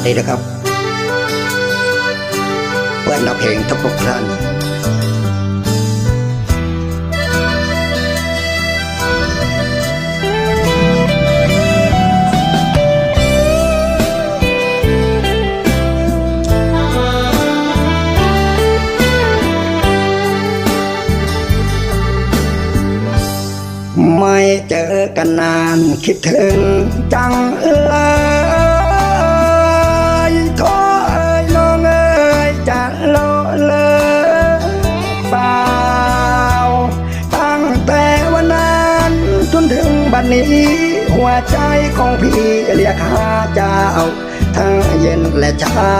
วัสดีนะครับ เพื่อนนักเพลงทุกทุกท่านไม่เจอกันนานคิดถึงจังเลย นี้หัวใจของพี่เรียกหาเจ้า ทั้งเย็นและเช้า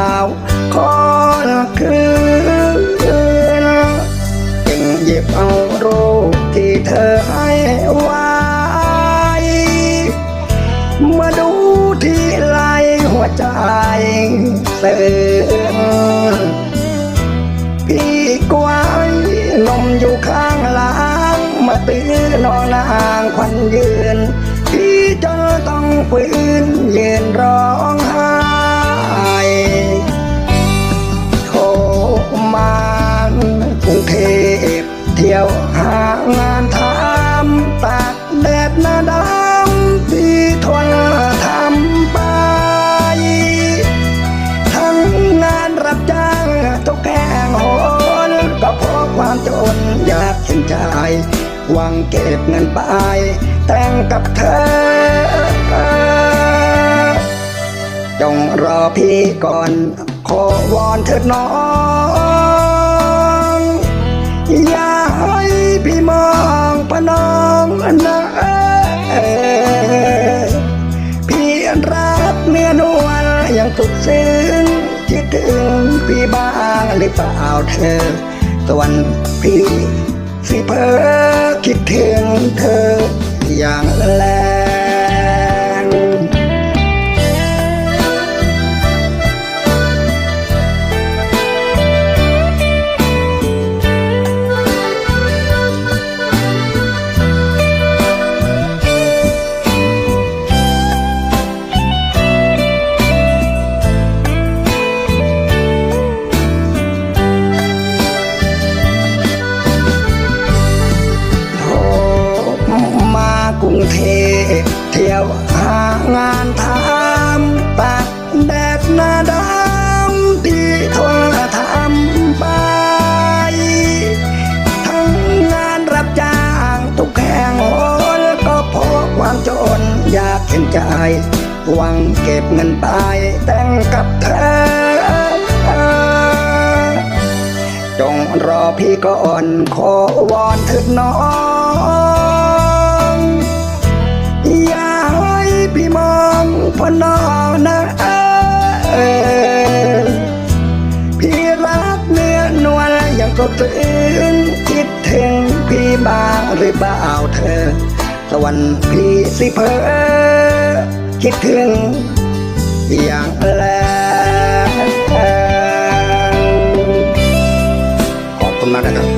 ขอคืนจึงหยิบเอารูปที่เธอให้ไว้มาดูที่ไหลหัวใจเสื่อมพี่กวายนมอยู่ข้างหลังมาตื้อนอนนางควันยืน ต้องฝืนยืนร้องไห้โทรมากรุงเทพเที่ยวหางานทำตากแดดหน้าดำที่ทนทำไป ทั้งงานรับจ้างทุกแห่งหนก็เพราะความจนอยากเห็นใจหวังเก็บเงินไปแต่งกับเธอ จงรอพี่ก่อน ขอวอนเถิดน้อง อย่าให้พี่มองพน้องนะพี่รักเนื้อนวลยังสุดซึ้งคิดถึงพี่บ้างหรือเปล่าเธอ ส่วนพี่สิเพอคิดถึงเธออย่างแร งานทำตากแดดหน้าดำที่ทนทำไป ทั้งงานรับจ้างทุกแห่งหนก็พราะความจนอยากเห็นใจ หวังเก็บเงินไปแต่งกับเธอจงรอพี่ก่อนขอวอนเถิดน้อง พอน้องนะเอ่ยพี่รักเนื้อนวลยังสดชื่นคิดถึงพี่บ้างหรือเปล่าเธอ สวรรค์พี่สิเพอคิดถึงอย่างแรงขอบคุณมากนะครับ